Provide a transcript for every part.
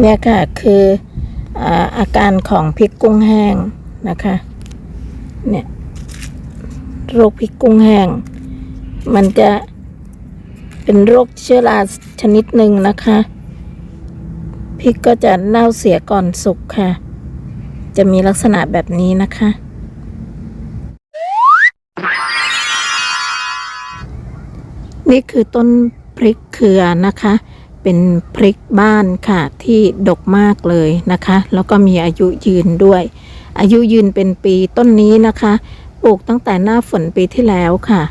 เนี่ยค่ะคืออาการของพริกกุ้งแห้งนะคะ เนี่ยโรคพริกกุ้งแห้ง มันจะเป็นโรคเชื้อราชนิดหนึ่งนะคะพริกก็จะเน่าเสียก่อนสุกค่ะ จะมีลักษณะแบบนี้นะคะ นี่คือต้นพริกเครือนะคะ เป็นพริกบ้านค่ะที่ดกมากเลยนะคะ แล้วก็มีอายุยืนด้วย อายุยืนเป็นปีต้นนี้นะคะปลูกตั้งแต่หน้าฝนปีที่แล้วค่ะ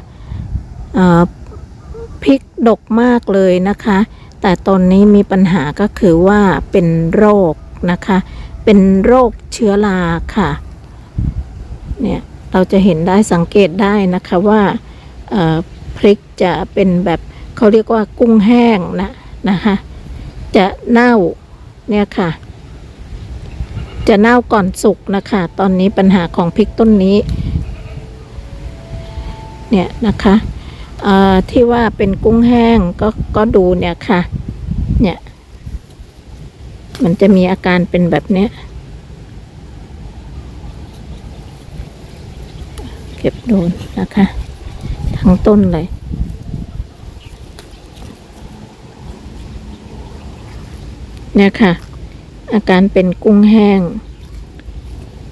พริกดกมากเลยนะคะ แต่ตอนนี้มีปัญหาก็คือว่าเป็นโรคนะคะ เป็นโรคเชื้อราค่ะเนี่ยเราจะเห็นได้สังเกตได้นะคะว่าพริกจะเป็นแบบเขาเรียกว่ากุ้งแห้งนะ นะคะจะเน่าเนี่ยค่ะ จะเน่าก่อนสุกนะคะ ตอนนี้ปัญหาของพริกต้นนี้ เนี่ยนะคะเอ่อที่ว่าเป็นกุ้งแห้งก็ก็ดูเนี่ยค่ะ เนี่ย มันจะมีอาการเป็นแบบเนี้ยเก็บโดูนะคะ ทั้งต้นเลย เนี่ยค่ะ อาการเป็นกุ้งแห้ง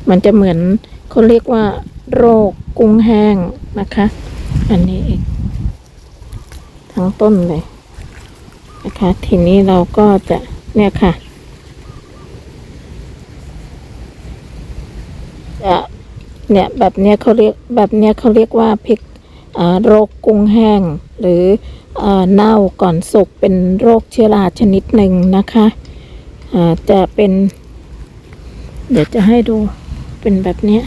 มันจะเหมือนเขาเรียกว่า โรคกุ้งแห้งนะคะ อันนี้เองทั้งต้นเลยนะคะ ทีนี้เราก็จะเนี่ยค่ะ จะเนี่ยแบบเนี้ยเขาเรียกแบบเนี้ยเขาเรียกว่าพริกโรคกุ้งแห้ง หรือเอ่อเน่าก่อนสุกเป็นโรคเชื้อราชนิดหนึ่งนะคะ อาจะเป็น เดี๋ยวจะให้ดูเป็นแบบนี้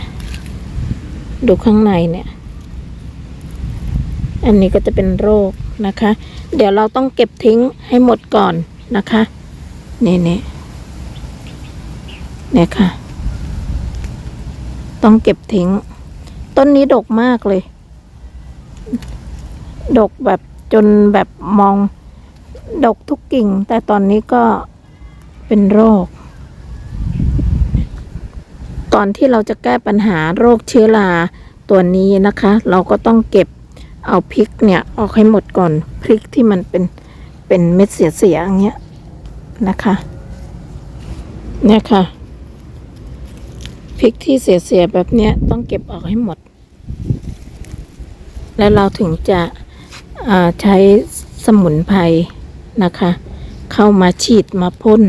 ดูข้างในเนี่ย อันนี้ก็จะเป็นโรคนะคะ เดี๋ยวเราต้องเก็บทิ้งให้หมดก่อนนะคะนี่นี่เนี่ยค่ะ ต้องเก็บทิ้ง ต้นนี้ดกมากเลย ดกแบบจนแบบมอง ดกทุกกิ่ง แต่ตอนนี้ก็ เป็นโรคก่อนที่เราจะแก้ปัญหาโรคเชื้อราตัวนี้นะคะ เราก็ต้องเก็บเอาพริกเนี่ยออกให้หมดก่อนพริกที่มันเป็นเป็นเม็ดเสียๆอย่างเงี้ยนะคะเนี่ยค่ะพริกที่เสียๆแบบเนี้ยต้องเก็บออกให้หมด แล้วเราถึงจะใช้สมุนไพรนะคะ เข้ามาฉีดมาพ่น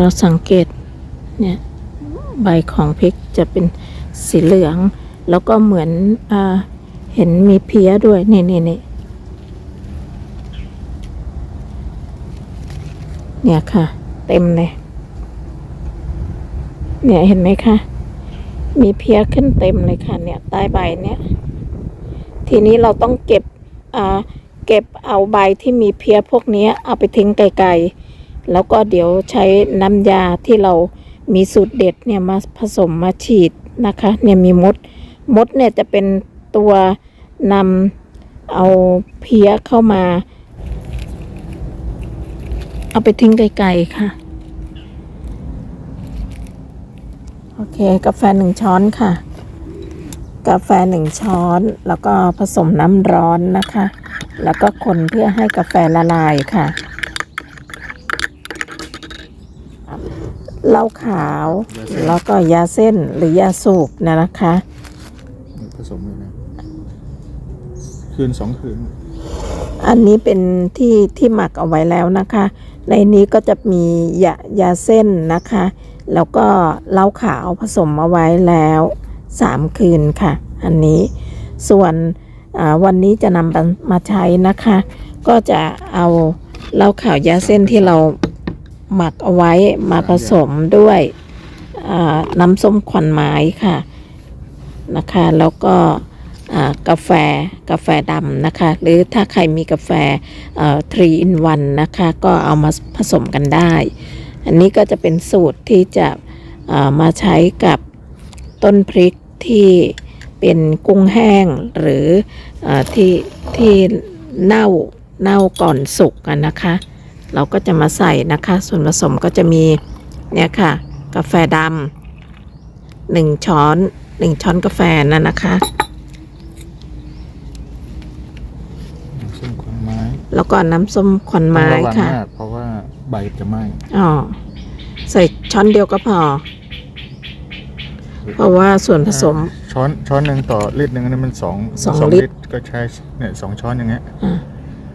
เราสังเกตเนี่ยใบของพริกจะเป็นสีเหลือง แล้วก็เหมือนอเห็นมีเพี้ยด้วย นี่นี่นี่เนี่ยค่ะ เต็มเลย เนี่ยเห็นไหมคะ มีเพี้ยขึ้นเต็มเลยค่ะ เนี่ยใต้ใบเนี่ย ทีนี้เราต้องเก็บเก็บเอาใบที่มีเพี้ยพวกนี้เอาไปทิ้งไกลๆ แล้วก็เดี๋ยวใช้น้ำยาที่เรามีสูตรเด็ดเนี่ยมาผสมมาฉีดนะคะ เนี่ยมีมด มดเนี่ยจะเป็นตัวนำเอาเพี้ยเข้ามา เอาไปทิ้งไกลๆค่ะ โอเค กาแฟหนึ่งช้อนค่ะ กาแฟหนึ่งช้อน แล้วก็ผสมน้ำร้อนนะคะ แล้วก็คนเพื่อให้กาแฟละลายค่ะ เหล้าขาว แล้วก็ยาเส้นหรือยาสูบเนยนะคะ ผสมเลยนะ คืนสองคืน อันนี้เป็นที่ที่หมักเอาไว้แล้วนะคะ ในนี้ก็จะมียายาเส้นนะคะ แล้วก็เหล้าขาวผสมเอาไว้แล้วสามคืนค่ะ อันนี้ส่วนอ่าวันนี้จะนำมามาใช้นะคะ ก็จะเอาเหล้าขาว ยาเส้นที่เรา หมักเอาไว้มาผสมด้วยน้ำส้มขวัญไม้ค่ะนะคะ แล้วก็กาแฟกาแฟดำนะคะ หรือถ้าใครมีกาแฟทรีอินวันนะคะ ก็เอามาผสมกันได้ อันนี้ก็จะเป็นสูตรที่จะมาใช้กับต้นพริกที่เป็นกุ้งแห้งหรืออที่ที่เน่าเน่าก่อนสุกกันนะคะ เราก็จะมาใส่นะคะ ส่วนผสมก็จะมีเนี่ยค่ะ กาแฟดำหนึ่งช้อนหนึ่งช้อนกาแฟนั่นนะคะน้ำส้มควันไม้แล้วก็น้ำส้มควันไม้ต้องระวังค่ะ มากเพราะว่าใบจะไหม้อ๋อใส่ช้อนเดียวก็พอ เพราะว่าส่วนผสม ช้อนช้อนหนึ่งต่อลิตรหนึ่งอันนั้นมันสองสองลิตร ก็ใช้เนี่ยสองช้อนอย่างเงี้ยอะ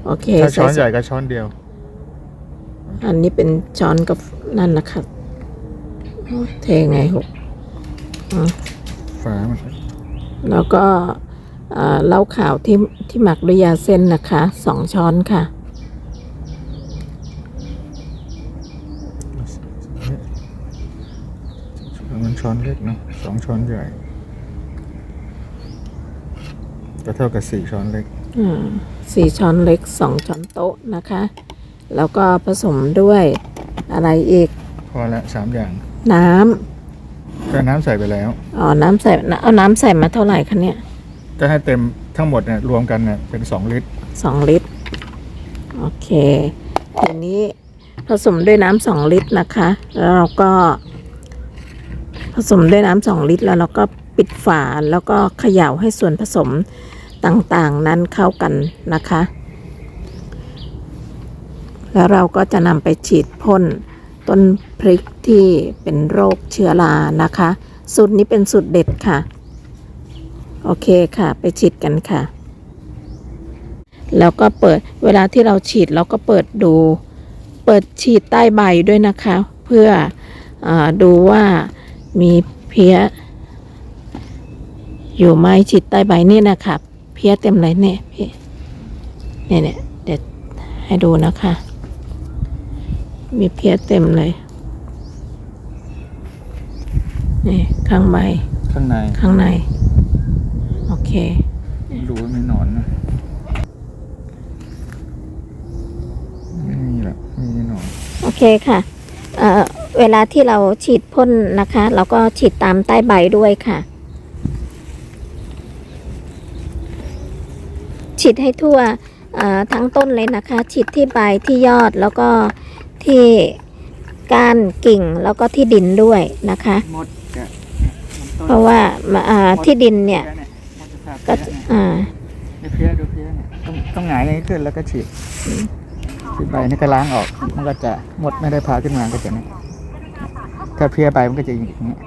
โอเคถ้าช้อนส่ใหญ่ก็ช้อนเดียว อันนี้เป็นช้อนกับนั่นนะคะโอ้เทไงหกอะฝามันแล้วก็อ่าเหล้าขาวที่ที่หมักด้วยยาเส้นนะคะสองช้อนค่ะ มันช้อนเล็กเนาะสองช้อนใหญ่ก็เท่ากับสี่ช้อนเล็กอ่าสี่ช้อนเล็กสองช้อนโต๊ะนะคะ แล้วก็ผสมด้วยอะไรอีก พอละสามอย่าง น้ำก็น้ำใส่ไปแล้วอ๋อน้ำใส่เอาน้ำใส่มาเท่าไหร่คะเนี่ยจะให้เต็มทั้งหมดเนี่ยรวมกันเนี่ยเป็นสองลิตร สองลิตร โอเคทีนี้ผสมด้วยน้ำสองลิตรนะคะ แล้วเราก็ ผสมด้วยน้ำสองลิตร แล้วเราก็ปิดฝาแล้วก็เขย่าให้ส่วนผสมต่างๆ นั้นเข้ากันนะคะ แล้วเราก็จะนำไปฉีดพ่นต้นพริกที่เป็นโรคเชื้อรานะคะ สูตรนี้เป็นสูตรเด็ดค่ะ โอเคค่ะ ไปฉีดกันค่ะ แล้วก็เปิดเวลาที่เราฉีดเราก็เปิดดู เปิดฉีดใต้ใบด้วยนะคะ เพื่ออดูว่ามีเพี้ย อยู่ไหมฉีดใต้ใบนี่นะคะเพี้ยเต็มเลยเนี่ยพี่เนี่ยเนี่ยเดี๋ยวให้ดูนะคะ มีเพี้ยเต็มเลย นี่ ข้างใบ ข้างใน ข้างใน โอเค ดูว่าไม่หนอนนะ ไม่มีหรอกไม่มีหนอน โอเคค่ะเอ่อเวลาที่เราฉีดพ่นนะคะ เราก็ฉีดตามใต้ใบด้วยค่ะ ฉีดให้ทั่วเอ่อทั้งต้นเลยนะคะ ฉีดที่ใบที่ยอดแล้วก็ ที่ก้านกิ่งแล้วก็ที่ดินด้วยนะคะ หมดจะเพราะว่าอ่าที่ดินเนี่ยหมดจะขาดก็เพี้ยเนี่ยอ่าดูเพี้ยดูเพี้ยเนี่ยต้องต้องหงายอย่างนี้ขึ้นแล้วก็ฉีดฉีดใบนี่ก็ล้างออก มันก็จะหมดไม่ได้พาขึ้นมาก็จะนี่ถ้าเพี้ยใบมันก็จะอย่างนี้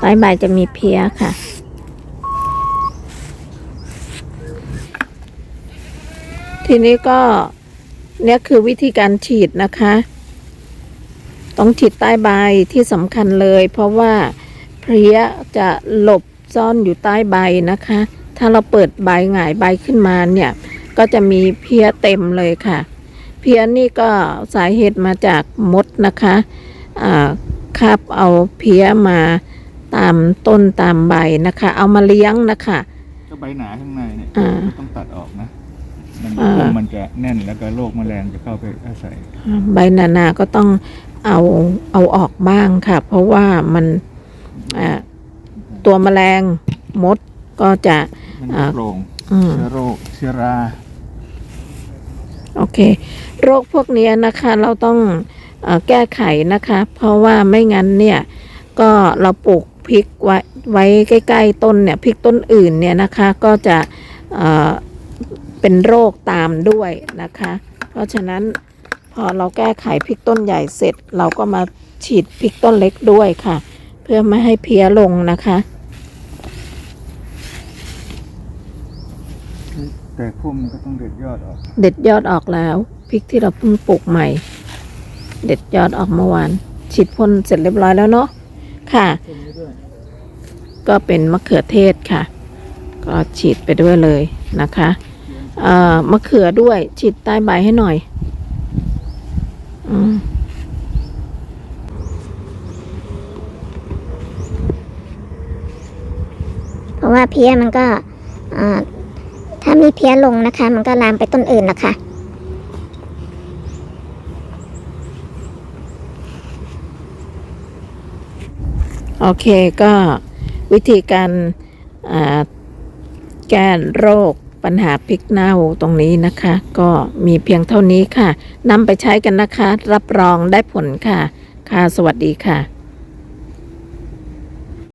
ใต้ใบจะมีเพี้ยค่ะ ทีนี้ก็ เนี่ยคือวิธีการฉีดนะคะ ต้องฉีดใต้ใบที่สำคัญเลย เพราะว่าเพลี้ยจะหลบซ่อนอยู่ใต้ใบนะคะ ถ้าเราเปิดใบหงายใบขึ้นมาเนี่ย ก็จะมีเพลี้ยเต็มเลยค่ะ เพลี้ยนี่ก็สาเหตุมาจากมดนะคะอ่าคาบเอาเพลี้ยมาตามต้นตามใบนะคะ เอามาเลี้ยงนะคะก็ใบหนาข้างในเนี่ยอ่าต้องตัดออกนะ มันอ่า พุ่มมันจะแน่นแล้วก็โรคแมลงจะเข้าไปอาศัย ใบนานาก็ต้องเอาเอาออกบ้างค่ะ เพราะว่ามันอ่าตัวแมลงมดก็จะ มันอ่า โปร่งอืม เชื้อโรคเชื้อรา โอเค โรคพวกเนี้ยนะคะเราต้องเออแก้ไขนะคะ เพราะว่าไม่งั้นเนี่ย ก็เราปลูกพริกไว้ไว้ใกล้ ๆ ต้นเนี่ยพริกต้นอื่นเนี่ยนะคะ ก็จะเอ่อ เป็นโรคตามด้วยนะคะ เพราะฉะนั้นพอเราแก้ไขพริกต้นใหญ่เสร็จ เราก็มาฉีดพริกต้นเล็กด้วยค่ะ เพื่อไม่ให้เพี้ยลงนะคะ แต่พุ่มมันก็ต้องเด็ดยอดออกเด็ดยอดออกแล้วพริกที่เราเพิ่งปลูกใหม่ เด็ดยอดออกเมื่อวานฉีดพ่นเสร็จเรียบร้อยแล้วเนาะค่ะก็เป็นมะเขือเทศค่ะ ก็ฉีดไปด้วยเลยนะคะเอ่อ มะเขือด้วยฉีดใต้ใบให้หน่อยอืมเพราะว่าเพี้ยมันก็อ่าถ้ามีเพี้ยลงนะคะ มันก็ลามไปต้นอื่นนะคะโอเคก็วิธีการอ่าแก้โรคไป ปัญหาพริกเน่าตรงนี้นะคะ ก็มีเพียงเท่านี้ค่ะนำไปใช้กันนะคะ รับรองได้ผลค่ะ ค่ะ สวัสดีค่ะ